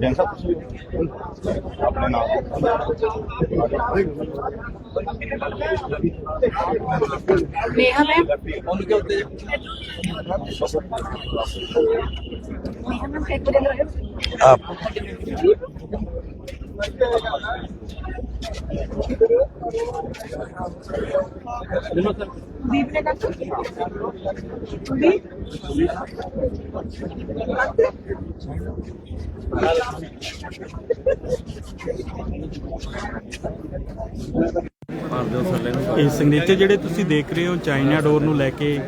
ਜੈਨ ਸਾਹਿਬ ਤੁਸੀਂ ਆਪਣੇ ਨਾਲ ਨੇਹਾ ਮੈਮ ਉਹਨੂੰ ਕਿਉਂ ਉੱਤੇ ਨੇਹਾ ਮੈਮ ਕਿਹੜੇ ਨਾਲ ਆਪ ਦੀਪ ਇਹ ਸਿਗਨੇਚਰ ਜਿਹੜੇ ਤੁਸੀਂ ਦੇਖ ਰਹੇ ਹੋ ਚਾਈਨਾ ਡੋਰ ਨੂੰ ਲੈ ਕੇ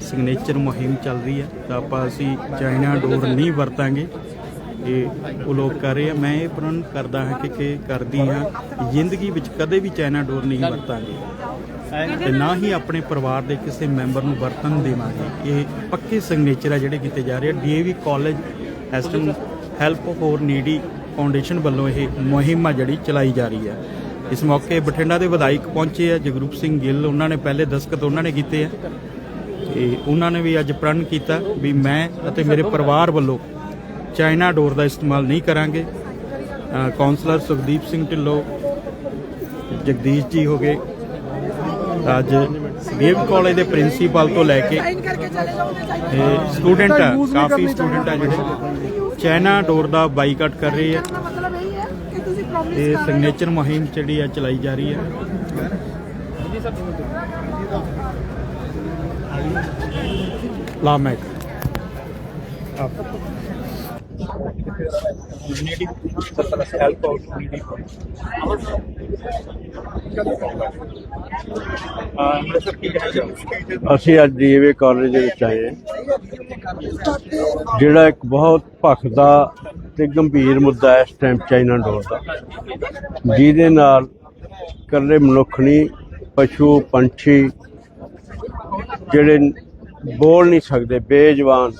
ਸਿਗਨੇਚਰ ਮੁਹਿੰਮ ਚੱਲ ਰਹੀ ਹੈ। ਤਾਂ ਆਪਾਂ ਅਸੀਂ ਚਾਈਨਾ ਡੋਰ ਨਹੀਂ ਵਰਤਾਂਗੇ। ਇਹ ਉਹ ਲੋਕ ਕਰ ਰਹੇ ਆ। ਮੈਂ ਇਹ ਪ੍ਰਣ ਕਰਦਾ ਹਾਂ ਕਿ ਕਿ ਕਰਦੀ ਹਾਂ। ਜ਼ਿੰਦਗੀ ਵਿੱਚ ਕਦੇ ਵੀ ਚਾਈਨਾ ਡੋਰ ਨਹੀਂ ਵਰਤਾਂਗੇ। ਤੇ ਨਾ ਹੀ ਆਪਣੇ ਪਰਿਵਾਰ ਦੇ ਕਿਸੇ ਮੈਂਬਰ ਨੂੰ ਵਰਤਨ ਦੇਵਾਂਗੇ। ਇਹ ਪੱਕੇ ਸਿਗਨੇਚਰ ਆ ਜਿਹੜੇ ਕੀਤੇ ਜਾ ਰਹੇ ਆ। DAV college Aston help for needy foundation ਵੱਲੋਂ ਇਹ ਮੁਹਿੰਮ ਆ ਜਿਹੜੀ ਚਲਾਈ ਜਾ ਰਹੀ ਹੈ ਇਸ ਮੌਕੇ ਬਠਿੰਡਾ ਦੇ ਵਿਧਾਇਕ ਪਹੁੰਚੇ ਆ। ਜਗਰੂਪ ਸਿੰਘ ਗਿੱਲ, ਉਹਨਾਂ ਨੇ ਪਹਿਲੇ ਦਸਖਤ ਉਹਨਾਂ ਨੇ ਕੀਤੇ ਆ। ਤੇ ਉਹਨਾਂ ਨੇ ਵੀ ਅੱਜ ਪ੍ਰਣ ਕੀਤਾ ਵੀ ਮੈਂ ਅਤੇ ਮੇਰੇ ਪਰਿਵਾਰ ਵੱਲੋਂ ਚਾਈਨਾ ਡੋਰ ਦਾ ਇਸਤੇਮਾਲ ਨਹੀਂ ਕਰਾਂਗੇ। ਕਾਉਂਸਲਰ ਸੁਖਦੀਪ ਸਿੰਘ ਢਿੱਲੋਂ ਜਗਦੀਸ਼ ਜੀ ਹੋ ਗਏ। ਅੱਜ ਦੇਵ ਕਾਲਜ ਦੇ ਪ੍ਰਿੰਸੀਪਲ ਤੋਂ ਲੈ ਕੇ ਸਟੂਡੈਂਟ ਕਾਫੀ ਸਟੂਡੈਂਟ ਆ ਜਿਹੜੇ ਚਾਈਨਾ ਡੋਰ ਦਾ ਬਾਈਕਾਟ ਕਰ ਰਹੇ ਆ। ਤੇ ਸਿਗਨੇਚਰ ਮੁਹਿੰਮ ਜਿਹੜੀ ਆ ਚਲਾਈ ਜਾ ਰਹੀ ਹੈ ਲਾਮੈਕ ਹੈਲਪ ਆਊਟ ਹਾਂ ਮੈਂ ਅਸੀਂ ਅੱਜ ਡੀਏਵੀ ਕਾਲਜ ਦੇ ਵਿੱਚ ਆਏ ਜਿਹੜਾ ਇੱਕ ਬਹੁਤ ਭਖਦਾ ਤੇ ਗੰਭੀਰ ਮੁੱਦਾ ਹੈ ਇਸ ਚਾਈਨਾ ਡੋਰ ਦਾ। ਜਿਹਦੇ ਨਾਲ ਇਕੱਲੇ ਮਨੁੱਖ ਨਹੀਂ, ਪਸ਼ੂ, ਪੰਛੀ ਜਿਹੜੇ ਬੋਲ ਨਹੀਂ ਸਕਦੇ, ਬੇਜਵਾਨ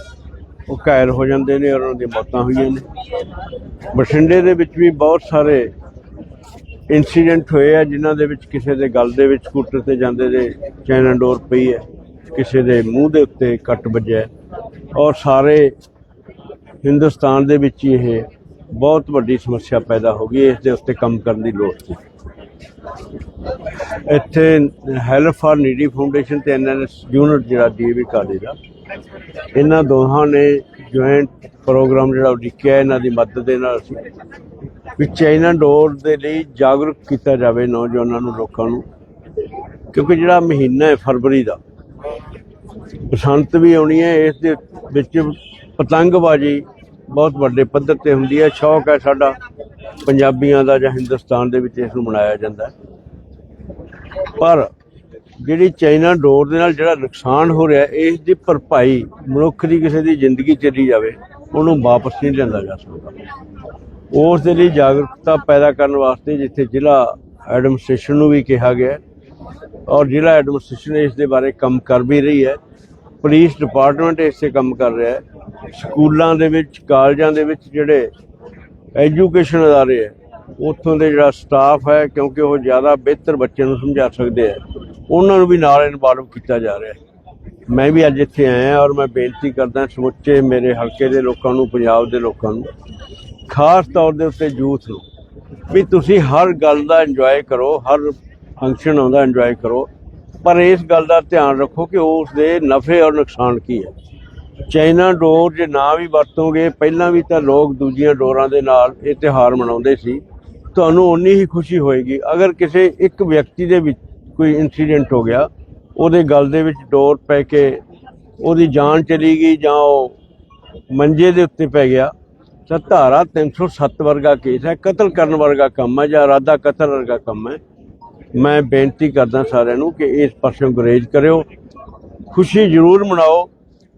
ਉਹ ਘਾਇਲ ਹੋ ਜਾਂਦੇ ਨੇ ਔਰ ਉਹਨਾਂ ਦੀ ਮੌਤਾਂ ਹੋਈਆਂ ਨੇ। ਬਠਿੰਡੇ ਦੇ ਵਿੱਚ ਵੀ ਬਹੁਤ ਸਾਰੇ ਇਨਸੀਡੈਂਟ ਹੋਏ ਆ, ਜਿਨ੍ਹਾਂ ਦੇ ਵਿੱਚ ਕਿਸੇ ਦੇ ਗਲ ਦੇ ਵਿੱਚ ਸਕੂਟਰ ਤੇ ਜਾਂਦੇ ਦੇ ਚਾਈਨਾ ਡੋਰ ਪਈ ਹੈ, ਕਿਸੇ ਦੇ ਮੂੰਹ ਦੇ ਉੱਤੇ ਕੱਟ ਵੱਜਿਆ ਔਰ ਸਾਰੇ ਹਿੰਦੁਸਤਾਨ ਦੇ ਵਿੱਚ ਇਹ ਬਹੁਤ ਵੱਡੀ ਸਮੱਸਿਆ ਪੈਦਾ ਹੋ ਗਈ ਇਸ ਦੇ ਉੱਤੇ ਕੰਮ ਕਰਨ ਦੀ ਲੋੜ ਸੀ। ਇੱਥੇ ਹੈਲਪ ਫਾਰ ਨੀਡੀ ਫਾਊਂਡੇਸ਼ਨ ਤੇ ਐਨਐਨਐਸ ਯੂਨਿਟ ਜਿਹੜਾ ਡੀਏਵੀ ਕਾਲਜ ਦਾ ਇਹਨਾਂ ਦੋਹਾਂ ਨੇ ਜੁਆਇੰਟ ਪ੍ਰੋਗਰਾਮ ਜਿਹੜਾ ਉਡੀਕਿਆ, ਇਹਨਾਂ ਦੀ ਮਦਦ ਦੇ ਨਾਲ ਅਸੀਂ ਵੀ ਚਾਈਨਾ ਡੋਰ ਦੇ ਲਈ ਜਾਗਰੂਕ ਕੀਤਾ ਜਾਵੇ ਨੌਜਵਾਨਾਂ ਨੂੰ, ਲੋਕਾਂ ਨੂੰ। ਕਿਉਂਕਿ ਜਿਹੜਾ ਮਹੀਨਾ ਹੈ ਫਰਵਰੀ ਦਾ, ਬਸੰਤ ਵੀ ਆਉਣੀ ਹੈ, ਇਸ ਦੇ ਵਿੱਚ ਪਤੰਗਬਾਜ਼ੀ ਬਹੁਤ ਵੱਡੇ ਪੱਧਰ ਤੇ ਹੁੰਦੀ ਹੈ। ਸ਼ੌਕ ਹੈ ਸਾਡਾ ਪੰਜਾਬੀਆਂ ਦਾ ਜਾਂ ਹਿੰਦੁਸਤਾਨ ਦੇ ਵਿੱਚ ਇਸ ਨੂੰ ਮਨਾਇਆ ਜਾਂਦਾ ਪਰ ਜਿਹੜੀ ਚਾਈਨਾ ਡੋਰ ਦੇ ਨਾਲ ਜਿਹੜਾ ਨੁਕਸਾਨ ਹੋ ਰਿਹਾ, ਇਸ ਦੀ ਭਰਪਾਈ ਮਨੁੱਖ ਦੀ ਕਿਸੇ ਦੀ ਜ਼ਿੰਦਗੀ ਚਲੀ ਜਾਵੇ, ਉਹਨੂੰ ਵਾਪਸ ਨਹੀਂ ਲਿਆਂਦਾ ਜਾ ਸਕਦਾ। ਉਸ ਦੇ ਲਈ ਜਾਗਰੂਕਤਾ ਪੈਦਾ ਕਰਨ ਵਾਸਤੇ ਜਿੱਥੇ ਜ਼ਿਲ੍ਹਾ ਐਡਮਿਨਿਸਟ੍ਰੇਸ਼ਨ ਨੂੰ ਵੀ ਕਿਹਾ ਗਿਆ ਔਰ ਜ਼ਿਲ੍ਹਾ ਐਡਮਿਨਿਸਟ੍ਰੇਸ਼ਨ ਇਸ ਦੇ ਬਾਰੇ ਕੰਮ ਕਰ ਵੀ ਰਹੀ ਹੈ। ਪੁਲਿਸ ਡਿਪਾਰਟਮੈਂਟ ਇਸ ਤੇ ਕੰਮ ਕਰ ਰਿਹਾ ਹੈ। ਸਕੂਲਾਂ ਦੇ ਵਿੱਚ, ਕਾਲਜਾਂ ਦੇ ਵਿੱਚ ਜਿਹੜੇ ਐਜੂਕੇਸ਼ਨ ਅਦਾਰੇ ਹੈ, ਉੱਥੋਂ ਦੇ ਜਿਹੜਾ ਸਟਾਫ ਹੈ, ਕਿਉਂਕਿ ਉਹ ਜ਼ਿਆਦਾ ਬਿਹਤਰ ਬੱਚਿਆਂ ਨੂੰ ਸਮਝਾ ਸਕਦੇ ਹੈ। ਉਹਨਾਂ ਨੂੰ ਵੀ ਨਾਲ ਇਨਵੋਲਵ ਕੀਤਾ ਜਾ ਰਿਹਾ ਹੈ। ਮੈਂ ਵੀ ਅੱਜ ਇੱਥੇ ਆਇਆ ਔਰ ਮੈਂ ਬੇਨਤੀ ਕਰਦਾ ਸਮੁੱਚੇ ਮੇਰੇ ਹਲਕੇ ਦੇ ਲੋਕਾਂ ਨੂੰ, ਪੰਜਾਬ ਦੇ ਲੋਕਾਂ ਨੂੰ, ਖਾਸ ਤੌਰ ਦੇ ਉੱਤੇ ਯੂਥ ਨੂੰ ਵੀ ਤੁਸੀਂ ਹਰ ਗੱਲ ਦਾ ਇੰਜੋਏ ਕਰੋ, ਹਰ ਫੰਕਸ਼ਨ ਆਉਂਦਾ ਇੰਜੋਏ ਕਰੋ, ਪਰ ਇਸ ਗੱਲ ਦਾ ਧਿਆਨ ਰੱਖੋ ਕਿ ਉਸ ਦੇ ਨਫੇ ਔਰ ਨੁਕਸਾਨ ਕੀ ਹੈ। ਚਾਈਨਾ ਡੋਰ ਜੇ ਨਾ ਵੀ ਵਰਤੋਗੇ, ਪਹਿਲਾਂ ਵੀ ਤਾਂ ਲੋਕ ਦੂਜੀਆਂ ਡੋਰਾਂ ਦੇ ਨਾਲ ਇਹ ਤਿਉਹਾਰ ਮਨਾਉਂਦੇ ਸੀ। ਤੁਹਾਨੂੰ ਓਨੀ ਹੀ ਖੁਸ਼ੀ ਹੋਏਗੀ। ਅਗਰ ਕਿਸੇ ਇੱਕ ਵਿਅਕਤੀ ਦੇ ਵਿੱਚ ਕੋਈ ਇਨਸੀਡੈਂਟ ਹੋ ਗਿਆ, ਉਹਦੇ ਗਲ ਦੇ ਵਿੱਚ ਡੋਰ ਪੈ ਕੇ ਉਹਦੀ ਜਾਨ ਚਲੀ ਗਈ ਜਾਂ ਉਹ ਮੰਜੇ ਦੇ ਉੱਤੇ ਪੈ ਗਿਆ, ਤਾਂ ਧਾਰਾ 307 ਵਰਗਾ ਕੇਸ ਹੈ। ਕਤਲ ਕਰਨ ਵਰਗਾ ਕੰਮ ਹੈ ਜਾਂ ਇਰਾਦਾ ਕਤਲ ਵਰਗਾ ਕੰਮ ਹੈ। ਮੈਂ ਬੇਨਤੀ ਕਰਦਾ ਸਾਰਿਆਂ ਨੂੰ ਕਿ ਇਸ ਪਾਸਿਓਂ ਗੁਰੇਜ਼ ਕਰਿਓ। ਖੁਸ਼ੀ ਜ਼ਰੂਰ ਮਨਾਓ,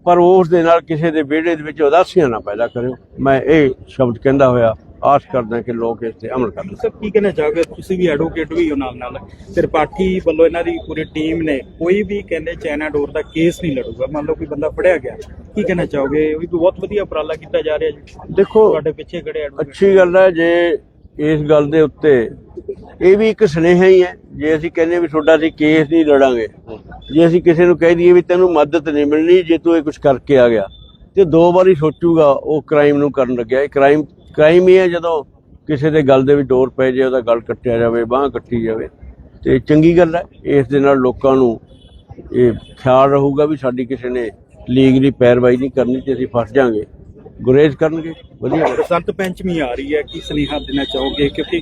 ਪਰ ਉਸ ਦੇ ਨਾਲ ਕਿਸੇ ਦੇ ਵਿਹੜੇ ਦੇ ਵਿੱਚ ਉਦਾਸੀਆਂ ਨਾ ਪੈਦਾ ਕਰਿਓ। ਮੈਂ ਇਹ ਸ਼ਬਦ ਕਹਿੰਦਾ ਹੋਇਆ ਆਸ ਕਰਦਾ ਕਿ ਲੋਕ ਇਸ ਤੇ ਅਮਲ ਕਰਨ ਸਰ ਕੀ ਕਹਿਣਾ ਚਾਹੋਗੇ? ਤੁਸੀਂ ਵੀ ਐਡਵੋਕੇਟ ਵੀ ਹੋ ਨਾਲ ਨਾਲ। ਤ੍ਰਿਪਾਠੀ ਵੱਲੋਂ ਇਹਨਾਂ ਦੀ ਪੂਰੀ ਟੀਮ ਨੇ ਕੋਈ ਵੀ ਕਹਿੰਦੇ ਚਾਈਨਾ ਡੋਰ ਦਾ ਕੇਸ ਨਹੀਂ ਲੜੂਗਾ। ਮੰਨ ਲਓ ਕੋਈ ਬੰਦਾ ਫੜਿਆ ਗਿਆ। ਕੀ ਕਹਿਣਾ ਚਾਹੋਗੇ? ਇਹ ਵੀ ਬਹੁਤ ਵਧੀਆ ਉਪਰਾਲਾ ਕੀਤਾ ਜਾ ਰਿਹਾ ਜੀ। ਦੇਖੋ ਤੁਹਾਡੇ ਪਿੱਛੇ ਖੜੇ ਐਡਵੋਕੇਟ ਅੱਛੀ ਗੱਲ ਹੈ ਜੇ ਇਸ ਗੱਲ ਦੇ ਉੱਤੇ ਇਹ ਵੀ ਇੱਕ ਸੁਨੇਹਾ ਹੀ ਹੈ ਜੇ ਅਸੀਂ ਕਹਿੰਦੇ ਵੀ ਤੁਹਾਡਾ ਅਸੀਂ ਕੇਸ ਨਹੀਂ ਲੜਾਂਗੇ ਜੇ ਅਸੀਂ ਕਿਸੇ ਨੂੰ ਕਹਿ ਦਈਏ ਵੀ ਤੈਨੂੰ ਮਦਦ ਨਹੀਂ ਮਿਲਣੀ ਜੇ ਤੂੰ ਇਹ ਕੁਝ ਕਰਕੇ ਆ ਗਿਆ ਤੇ ਦੋ ਵਾਰੀ ਸੋਚੂਗਾ ਉਹ ਕ੍ਰਾਈਮ ਨੂੰ ਕਰਨ ਲੱਗਿਆ। ਇਹ ਕ੍ਰਾਈਮ ਕ੍ਰਾਈਮ ਹੀ ਹੈ ਜਦੋਂ ਕਿਸੇ ਦੇ ਗੱਲ ਦੇ ਵੀ ਡੋਰ ਪੈ ਜਾਏ ਉਹਦਾ ਗੱਲ ਕੱਟਿਆ ਜਾਵੇ, ਬਾਹ ਕੱਟੀ ਜਾਵੇ। ਤੇ ਚੰਗੀ ਗੱਲ ਹੈ, ਇਸ ਦੇ ਨਾਲ ਲੋਕਾਂ ਨੂੰ ਇਹ ਖਿਆਲ ਰਹੂਗਾ ਵੀ ਸਾਡੀ ਕਿਸੇ ਨੇ ਲੀਗਲੀ ਪੈਰਵਾਈ ਨਹੀਂ ਕਰਨੀ ਤੇ ਅਸੀਂ ਫਸ ਜਾਾਂਗੇ। ਗੁਰੇਜ਼ ਕਰਨਗੇ? ਵਧੀਆ। ਬਸੰਤ ਪੰਚਮੀ ਆ ਰਹੀ ਹੈ ਕੀ ਸੁਨੇਹਾ ਦੇਣਾ ਚਾਹੋਗੇ? ਕਿਉਂਕਿ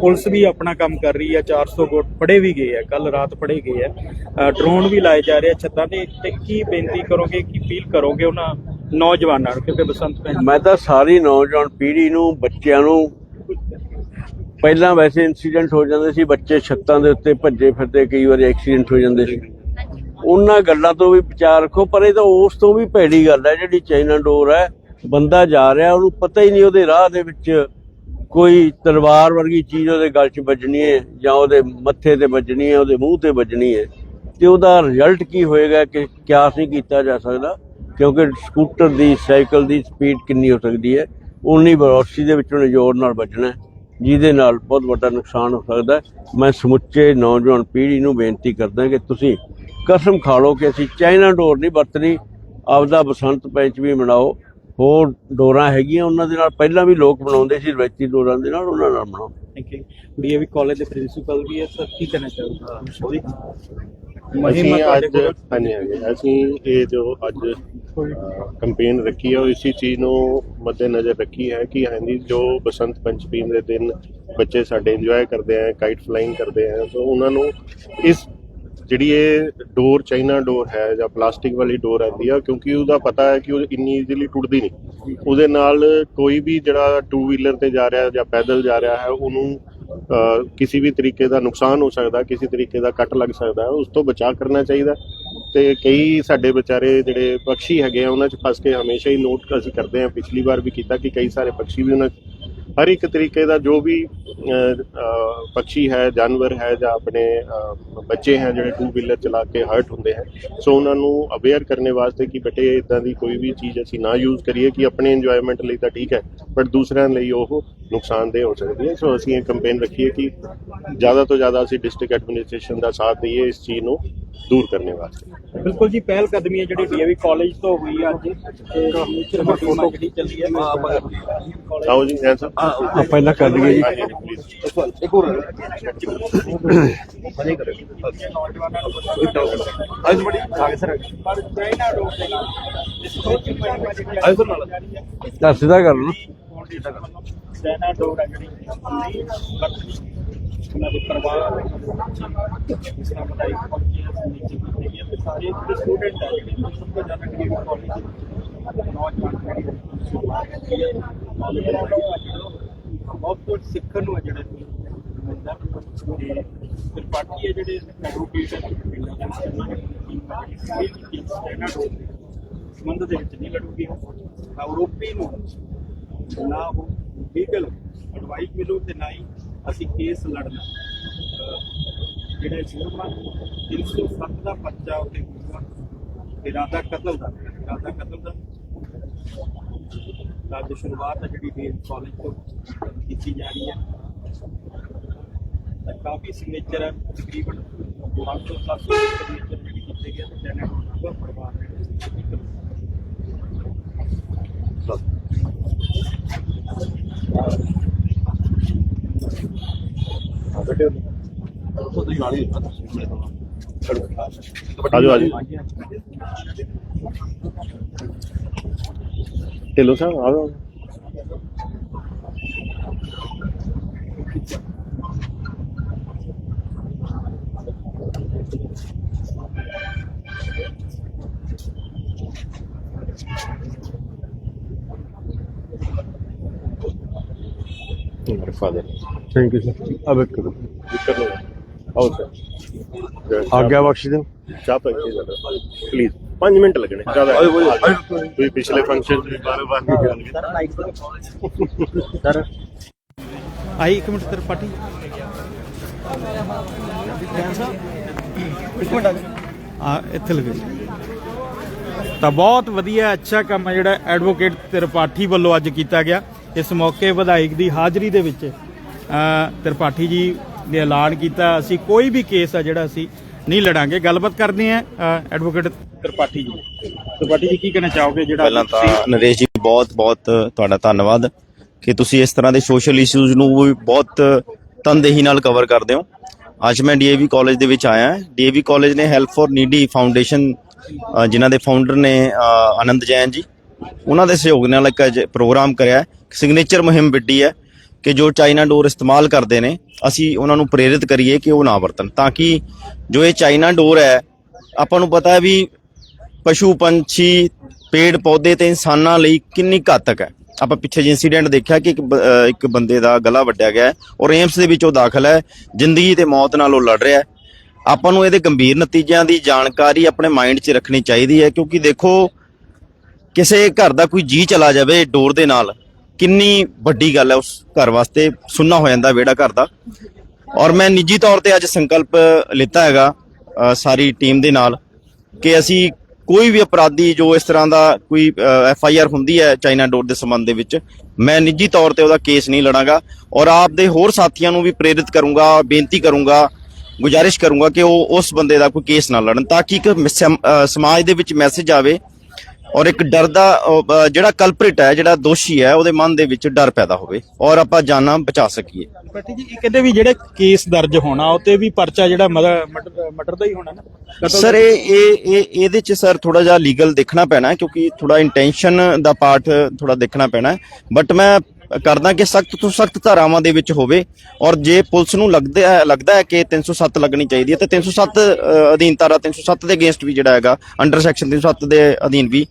ਪੁਲਿਸ ਵੀ ਆਪਣਾ ਕੰਮ ਕਰ ਰਹੀ ਹੈ 400 ਗੋਟ ਫੜੇ ਵੀ ਗਏ ਆ ਕੱਲ ਰਾਤ ਫੜੇ ਗਏ ਆ। ਡਰੋਨ ਵੀ ਲਾਏ ਜਾ ਰਹੇ ਆ ਛੱਤਾਂ ਤੇ ਤੇ ਕੀ ਬੇਨਤੀ ਕਰੋਗੇ ਕੀ ਅਪੀਲ ਕਰੋਗੇ ਉਹਨਾਂ ਨੌਜਵਾਨਾਂ ਨੂੰ? ਕਿਉਂਕਿ ਬਸੰਤ ਪੰਚਮੀ ਮੈਂ ਤਾਂ ਸਾਰੀ ਨੌਜਵਾਨ ਪੀੜ੍ਹੀ ਨੂੰ ਬੱਚਿਆਂ ਨੂੰ ਪਹਿਲਾਂ ਵੈਸੇ ਇਨਸੀਡੈਂਟ ਹੋ ਜਾਂਦੇ ਸੀ ਬੱਚੇ ਛੱਤਾਂ ਦੇ ਉੱਤੇ ਭੱਜੇ ਫਿਰਦੇ ਕਈ ਵਾਰੀ ਐਕਸੀਡੈਂਟ ਹੋ ਜਾਂਦੇ ਸੀ। ਉਹਨਾਂ ਗੱਲਾਂ ਤੋਂ ਵੀ ਵਿਚਾਰ ਰੱਖੋ ਪਰ ਇਹ ਤਾਂ ਉਸ ਤੋਂ ਵੀ ਭੈੜੀ ਗੱਲ ਹੈ ਜਿਹੜੀ ਚਾਈਨਾ ਡੋਰ ਹੈ ਬੰਦਾ ਜਾ ਰਿਹਾ, ਉਹਨੂੰ ਪਤਾ ਹੀ ਨਹੀਂ ਉਹਦੇ ਰਾਹ ਦੇ ਵਿੱਚ ਕੋਈ ਤਲਵਾਰ ਵਰਗੀ ਚੀਜ਼ ਉਹਦੇ ਗਲ 'ਚ ਵੱਜਣੀ ਹੈ ਜਾਂ ਉਹਦੇ ਮੱਥੇ ਤੇ ਵੱਜਣੀ ਹੈ, ਉਹਦੇ ਮੂੰਹ ਤੇ ਵੱਜਣੀ ਹੈ। ਤੇ ਉਹਦਾ ਰਿਜ਼ਲਟ ਕੀ ਹੋਏਗਾ ਕਿ ਕਿਆਸ ਨਹੀਂ ਕੀਤਾ ਜਾ ਸਕਦਾ, ਕਿਉਂਕਿ ਸਕੂਟਰ ਦੀ, ਸਾਈਕਲ ਦੀ ਸਪੀਡ ਕਿੰਨੀ ਹੋ ਸਕਦੀ ਹੈ। ਉਨੀ ਵੈਲੋਸਿਟੀ ਦੇ ਵਿੱਚ ਉਹਨੇ ਜ਼ੋਰ ਨਾਲ ਵੱਜਣਾ ਜਿਹਦੇ ਨਾਲ ਬਹੁਤ ਵੱਡਾ ਨੁਕਸਾਨ ਹੋ ਸਕਦਾ ਮੈਂ ਸਮੁੱਚੇ ਨੌਜਵਾਨ ਪੀੜ੍ਹੀ ਨੂੰ ਬੇਨਤੀ ਕਰਦਾ ਕਿ ਤੁਸੀਂ ਕਸਮ ਖਾ ਲਓ ਕਿ ਅਸੀਂ ਚਾਈਨਾ ਡੋਰ ਨਹੀਂ ਵਰਤਣੀ, ਆਪਦਾ ਬਸੰਤ ਪੰਚਮੀ ਮਨਾਓ। ਹੋਰ ਡੋਰਾਂ ਹੈਗੀਆਂ ਉਹਨਾਂ ਦੇ ਨਾਲ ਪਹਿਲਾਂ ਵੀ ਲੋਕ ਬਣਾਉਂਦੇ ਸੀ ਰਵਾਇਤੀ ਡੋਰਾਂ ਦੇ ਨਾਲ ਉਹਨਾਂ ਨਾਲ ਬਣਾਓ ਥੈਂਕ ਯੂ ਡੀਏਵੀ ਕਾਲਜ ਦੇ ਪ੍ਰਿੰਸੀਪਲ ਵੀ ਹੈ ਸਰ ਕੀ ਕਹਿਣਾ ਚਾਹੋਗੇ? ਅਸੀਂ ਅੱਜ ਹਾਂਜੀ ਹਾਂਜੀ। ਅਸੀਂ ਇਹ ਜੋ ਅੱਜ ਕੰਪੇਨ ਰੱਖੀ ਹੈ ਉਹ ਇਸੇ ਚੀਜ਼ ਨੂੰ ਮੱਦੇਨਜ਼ਰ ਰੱਖੀ ਹੈ ਕਿ ਹਾਂਜੀ ਜੋ ਬਸੰਤ ਪੰਚਮੀ ਦੇ ਦਿਨ ਬੱਚੇ ਸਾਡੇ ਇੰਜੋਏ ਕਰਦੇ ਆ ਕਾਈਟ ਫਲਾਈਂਗ ਕਰਦੇ ਆ ਸੋ ਉਹਨਾਂ ਨੂੰ ਇਸ ਜਿਹੜੀ ਇਹ ਡੋਰ ਚਾਈਨਾ ਡੋਰ ਹੈ ਜਾਂ ਪਲਾਸਟਿਕ ਵਾਲੀ ਡੋਰ ਆਉਂਦੀ ਆ ਕਿਉਂਕਿ ਉਹਦਾ ਪਤਾ ਹੈ ਕਿ ਉਹ ਇੰਨੀ ਈਜ਼ੀਲੀ ਟੁੱਟਦੀ ਨਹੀਂ। ਉਹਦੇ ਨਾਲ ਕੋਈ ਵੀ ਜਿਹੜਾ ਟੂ ਵੀਲਰ ਤੇ ਜਾ ਰਿਹਾ ਜਾਂ ਪੈਦਲ ਜਾ ਰਿਹਾ ਹੈ ਉਹਨੂੰ ਅ, ਕਿਸੇ ਵੀ ਤਰੀਕੇ ਦਾ ਨੁਕਸਾਨ ਹੋ ਸਕਦਾ ਕਿਸੇ ਤਰੀਕੇ ਦਾ ਕੱਟ ਲੱਗ ਸਕਦਾ ਹੈ ਉਸ ਤੋਂ ਬਚਾਅ ਕਰਨਾ ਚਾਹੀਦਾ ਤੇ ਕਈ ਸਾਡੇ ਵਿਚਾਰੇ ਜਿਹੜੇ ਪੰਛੀ ਹੈਗੇ ਆ ਉਹਨਾਂ 'ਚ ਫਸ ਕੇ ਹਮੇਸ਼ਾ ਹੀ ਨੋਟ ਅਸੀਂ ਕਰਦੇ ਆ ਪਿਛਲੀ ਵਾਰ ਵੀ ਕੀਤਾ ਕਿ ਕਈ ਸਾਰੇ ਪੰਛੀ ਵੀ ਉਹਨਾਂ 'ਚ ਹਰ ਇੱਕ ਤਰੀਕੇ ਦਾ ਜੋ ਵੀ ਪੰਛੀ ਹੈ ਜਾਨਵਰ ਹੈ ਜਾਂ ਆਪਣੇ ਬੱਚੇ ਹੈ ਜਿਹੜੇ ਟੂ ਵੀਲਰ ਚਲਾ ਕੇ ਹਰਟ ਹੁੰਦੇ ਹੈ ਸੋ ਉਹਨਾਂ ਨੂੰ ਅਵੇਅਰ ਕਰਨੇ ਵਾਸਤੇ ਕਿ ਬੇਟੇ ਇਦਾਂ ਦੀ ਕੋਈ ਵੀ ਚੀਜ਼ ਅਸੀਂ ਨਾ ਯੂਜ਼ ਕਰੀਏ ਕਿ ਆਪਣੇ ਇੰਜੋਇਮੈਂਟ ਲਈ ਤਾਂ ਠੀਕ ਹੈ ਬਟ ਦੂਸਰਿਆਂ ਲਈ ਉਹ ਨੁਕਸਾਨਦੇਹ ਹੋ ਸਕਦੀ ਹੈ। ਸੋ ਅਸੀਂ ਇਹ ਕੈਂਪੇਨ ਰੱਖੀਏ ਕਿ ਜ਼ਿਆਦਾ ਤੋਂ ਜ਼ਿਆਦਾ ਅਸੀਂ ਡਿਸਟ੍ਰਿਕਟ ਐਡਮਿਨਿਸਟ੍ਰੇਸ਼ਨ ਦਾ ਸਾਥ ਦਈਏ ਇਸ ਚੀਜ਼ ਨੂੰ ਦੂਰ ਕਰਨੇ ਵਾਸਤੇ। ਬਿਲਕੁਲ ਜੀ ਪਹਿਲ ਕਦਮੀ ਹੈ ਜਿਹੜੀ ਡੀਏਵੀ ਕਾਲਜ ਤੋਂ ਹੋਈ ਹੈ ਅੱਜ ਤੇ ਫੋਟੋ ਜਿਹੜੀ ਚੱਲੀ ਹੈ। ਆਓ ਜੀ ਐਂ ਸਾਹਿਬ ਆ ਪਹਿਲਾਂ ਕਰ ਲਈਏ ਜੀ। ਇੱਕ ਹੋਰ ਅੱਜ ਬੜੀ। ਆਗੇ ਸਰ। ਤੋਂ ਅੱਜ ਸਰ ਨਾਲ। ਤਾਂ ਸਿੱਧਾ ਕਰ ਲਓ ਚਾਈਨਾ ਡੋਰ ਹੈ ਜਿਹੜੀ। ਉਹਨਾਂ ਦੇ ਪਰਿਵਾਰ ਇਸ ਤਰ੍ਹਾਂ ਤੇ ਸਾਰੇ ਸਟੂਡੈਂਟ ਹੈ ਜਿਹੜੇ ਸਭ ਤੋਂ ਜ਼ਿਆਦਾ ਕਾਲਜ ਨੌਜਵਾਨ ਬਹੁਤ ਕੁਝ ਸਿੱਖਣ ਨੂੰ ਹੈ ਜਿਹੜੇ ਮਿਲਦਾ ਤੇ ਫਿਰ ਪਾਰਟੀ ਹੈ ਜਿਹੜੇ ਐਡਵੋਕੇਟ ਹੈ ਦੇ ਸੰਬੰਧ ਦੇ ਵਿੱਚ ਨਹੀਂ ਲੜੂਗੀ। ਯੂਰੋਪੀ ਨੂੰ, ਨਾ ਉਹ ਲੀਗਲ ਐਡਵਾਈਸ ਮਿਲੋ ਤੇ ਨਾ ਹੀ ਅਸੀਂ ਕੇਸ ਲੜਨਾ। ਜਿਹੜੇ ਸਿਰਮਾ 307 ਦਾ ਪਰਚਾ ਉੱਤੇ ਹੋਊਗਾ ਇਰਾਦਾ ਕਤਲ ਦਾ ਇਰਾਦਾ ਕਤਲ ਦਾ। ਤਾਂ ਦੀ ਸ਼ੁਰੂਆਤ ਹੈ ਜਿਹੜੀ ਡੀਐਮ ਕਾਲਜ ਤੋਂ ਕੀਤੀ ਜਾ ਰਹੀ ਹੈ ਤਾਂ ਕਾਫੀ ਸਿਗਨੇਚਰ ਹੈ ਤਕਰੀਬਨ 500 700 ਸਿਗਨੇਚਰ ਜਿਹੜੀ ਕੀਤੇ ਗਏ ਤੇ ਜਨਰਲ ਪੂਰਾ ਪਰਿਵਾਰ ਨੇ ਤੋਂ ਨਾਲ ਹੀ ਆਜੋ ਆਜੋ ਢਿੱਲੋਂ ਸਾਹਿਬ ਆਓ ਮੇਰੇ ਫਾਦਰ ਥੈਂਕ ਯੂ ਸਰ ਅਬ ਕਰੋ ਕਰ ਲਓ ਆਓ ਸਰ ਆਗਿਆ ਬਖਸ਼ ਦਿਓ ਚਾਹ ਪੈ ਕੇ ਪਲੀਜ਼ 5 ਮਿੰਟ ਲੱਗਣੇ। ਜ਼ਿਆਦਾ। ਤੁਸੀਂ ਪਿਛਲੇ ਫੰਕਸ਼ਨ ਵੀ ਬਾਰ ਬਾਰ ਨਹੀਂ ਜਾਣਗੇ ਸਰ ਆਈ ਇੱਕ ਮਿੰਟ ਤ੍ਰਿਪਾਠੀ ਆ ਇੱਥੇ ਲੱਗੇ। ਤਾਂ ਬਹੁਤ ਵਧੀਆ ਅੱਛਾ ਕੰਮ ਹੈ ਜਿਹੜਾ ਐਡਵੋਕੇਟ ਤ੍ਰਿਪਾਠੀ ਵੱਲੋਂ ਅੱਜ ਕੀਤਾ ਗਿਆ। ਇਸ ਮੌਕੇ ਵਿਧਾਇਕ ਦੀ ਹਾਜ਼ਰੀ ਦੇ ਵਿੱਚ ਅ, ਤ੍ਰਿਪਾਠੀ ਜੀ ਨੇ ਐਲਾਨ ਕੀਤਾ। ਅਸੀਂ ਕੋਈ ਵੀ ਕੇਸ ਆ ਜਿਹੜਾ ਅਸੀਂ ਨਹੀਂ ਲੜਾਂਗੇ। ਗੱਲਬਾਤ ਕਰਦੇ ਆ ਐਡਵੋਕੇਟ ਤ੍ਰਿਪਾਠੀ ਜੀ। ਤ੍ਰਿਪਾਠੀ ਜੀ ਕੀ ਕਹਿਣਾ ਚਾਹੋਗੇ ਜਿਹੜਾ ਪਹਿਲਾਂ ਤਾਂ ਨਰੇਸ਼ ਜੀ ਬਹੁਤ ਬਹੁਤ ਤੁਹਾਡਾ ਧੰਨਵਾਦ ਕਿ ਤੁਸੀਂ ਇਸ ਤਰ੍ਹਾਂ ਦੇ ਸੋਸ਼ਲ ਇਸ਼ੂਜ਼ ਨੂੰ ਵੀ ਬਹੁਤ ਤਨਦੇਹੀ ਨਾਲ ਕਵਰ ਕਰਦੇ ਹੋ। ਅੱਜ ਮੈਂ ਡੀਏਵੀ ਕਾਲਜ ਦੇ ਵਿੱਚ ਆਇਆ। ਹਾਂ ਡੀਏਵੀ ਕਾਲਜ ਨੇ ਹੈਲਪ ਫॉर ਨੀਡੀ ਫਾਊਂਡੇਸ਼ਨ ਜਿਨ੍ਹਾਂ ਦੇ ਫਾਊਂਡਰ ਨੇ ਆਨੰਦ ਜੈਨ ਜੀ। ਉਹਨਾਂ ਦੇ ਸਹਿਯੋਗ ਨਾਲ ਇੱਕ ਪ੍ਰੋਗਰਾਮ ਕਰਿਆ ਸਿਗਨੇਚਰ ਮੁਹਿੰਮ ਵਿੱਢੀ ਹੈ ਕਿ ਜੋ ਚਾਈਨਾ ਡੋਰ ਇਸਤੇਮਾਲ ਕਰਦੇ ਨੇ ਅਸੀਂ ਉਹਨਾਂ ਨੂੰ ਪ੍ਰੇਰਿਤ ਕਰੀਏ ਕਿ ਉਹ ਨਾ ਵਰਤਣ। ਤਾਂ ਕਿ ਜੋ ਇਹ ਚਾਈਨਾ ਡੋਰ ਹੈ ਆਪਾਂ ਨੂੰ ਪਤਾ ਹੈ ਵੀ ਪਸ਼ੂ ਪੰਛੀ, ਪੇੜ ਪੌਦੇ ਤੇ ਇਨਸਾਨਾਂ ਲਈ ਕਿੰਨੀ ਘਾਤਕ ਹੈ? ਆਪਾਂ ਪਿੱਛੇ ਜੇ ਇਨਸੀਡੈਂਟ ਦੇਖਿਆ ਕਿ ਇੱਕ ਬ- ਇੱਕ ਬੰਦੇ ਦਾ ਗਲਾ ਵੱਢਿਆ ਗਿਆ ਔਰ ਏਮਸ ਦੇ ਵਿੱਚ ਉਹ ਦਾਖਲ ਹੈ। ਜ਼ਿੰਦਗੀ ਤੇ ਮੌਤ ਨਾਲ ਉਹ ਲੜ ਰਿਹਾ ਹੈ। ਆਪਾਂ ਨੂੰ ਇਹਦੇ ਗੰਭੀਰ ਨਤੀਜਿਆਂ ਦੀ ਜਾਣਕਾਰੀ ਆਪਣੇ ਮਾਈਂਡ 'ਚ ਰੱਖਣੀ ਚਾਹੀਦੀ ਹੈ ਕਿਉਂਕਿ ਦੇਖੋ, ਕਿਸੇ ਘਰ ਦਾ ਕੋਈ ਜੀ ਚਲਾ ਜਾਵੇ ਡੋਰ ਦੇ ਨਾਲ, ਕਿੰਨੀ ਵੱਡੀ ਗੱਲ ਹੈ ਉਸ ਘਰ ਵਾਸਤੇ। ਸੁੰਨਾ ਹੋ ਜਾਂਦਾ ਵਿਹੜਾ ਘਰ ਦਾ। ਔਰ ਮੈਂ ਨਿੱਜੀ ਤੌਰ ਤੇ ਅੱਜ ਸੰਕਲਪ ਲਿੱਤਾ ਹੈਗਾ ਸਾਰੀ ਟੀਮ ਦੇ ਨਾਲ ਕਿ ਅਸੀਂ ਕੋਈ ਵੀ ਅਪਰਾਧੀ ਜੋ ਇਸ ਤਰ੍ਹਾਂ ਦਾ ਕੋਈ ਐਫ ਆਈ ਆਰ ਹੁੰਦੀ ਹੈ ਚਾਈਨਾ ਡੋਰ ਦੇ ਸੰਬੰਧ ਦੇ ਵਿੱਚ, ਮੈਂ ਨਿੱਜੀ ਤੌਰ ਤੇ ਉਹਦਾ ਕੇਸ ਨਹੀਂ ਲੜਾਂਗਾ ਔਰ ਆਪ ਦੇ ਹੋਰ ਸਾਥੀਆਂ ਨੂੰ ਵੀ ਪ੍ਰੇਰਿਤ ਕਰੂੰਗਾ, ਬੇਨਤੀ ਕਰੂੰਗਾ, ਗੁਜ਼ਾਰਿਸ਼ ਕਰੂੰਗਾ ਕਿ ਉਹ ਉਸ ਬੰਦੇ ਦਾ ਕੋਈ ਕੇਸ ਨਾ ਲੜਨ ਤਾਂ ਕਿ ਇੱਕ ਸਮਾਜ ਦੇ ਵਿੱਚ ਮੈਸੇਜ ਆਵੇ ਔਰ ਇੱਕ ਡਰ ਦਾ ਜਿਹੜਾ ਕਲਪ੍ਰਿਟ ਹੈ ਜਿਹੜਾ ਦੋਸ਼ੀ ਹੈ ਉਹਦੇ ਮਨ ਦੇ ਵਿੱਚ ਡਰ ਪੈਦਾ ਹੋਵੇ। ਔਰ ਆਪਾਂ ਜਾਨਾਂ ਬਚਾ ਸਕੀਏ। ਤ੍ਰਿਪਾਠੀ ਜੀ ਇਹ ਕਹਿੰਦੇ ਵੀ ਜਿਹੜੇ ਕੇਸ ਦਰਜ ਹੋਣਾ ਉਹ ਤੇ ਵੀ ਪਰਚਾ ਜਿਹੜਾ ਮਦਰ ਮਟਰ ਮਟਰ ਦਾ ਹੀ ਹੋਣਾ ਨਾ? ਕਤਲ ਸਰ ਇਹ ਇਹ ਇਹ ਇਹਦੇ ਚ ਸਰ ਥੋੜਾ ਜਿਹਾ ਲੀਗਲ ਦੇਖਣਾ ਪੈਣਾ ਹੈ ਕਿਉਂਕਿ ਥੋੜਾ ਇੰਟੈਂਸ਼ਨ ਦਾ ਪਾਰਟ ਥੋੜਾ ਦੇਖਣਾ ਪੈਣਾ। ਬਟ ਮੈਂ ਕਰਦਾ ਕਿ ਸਖਤ ਤੋਂ ਸਖਤ ਧਾਰਾਵਾਂ ਦੇ ਵਿੱਚ ਹੋਵੇ ਔਰ ਜੇ ਪੁਲਿਸ ਨੂੰ ਲੱਗਦਾ ਹੈ ਲੱਗਦਾ ਹੈ ਕਿ 307 ਲੱਗਣੀ ਚਾਹੀਦੀ ਹੈ ਤੇ 307 ਅ, ਅਧੀਨ ਧਾਰਾ 307 ਦੇ ਅਗੇਂਸਟ ਵੀ ਜਿਹੜਾ ਹੈਗਾ ਅੰਡਰ ਸੈਕਸ਼ਨ 307 ਦੇ ਅਧੀਨ ਵੀ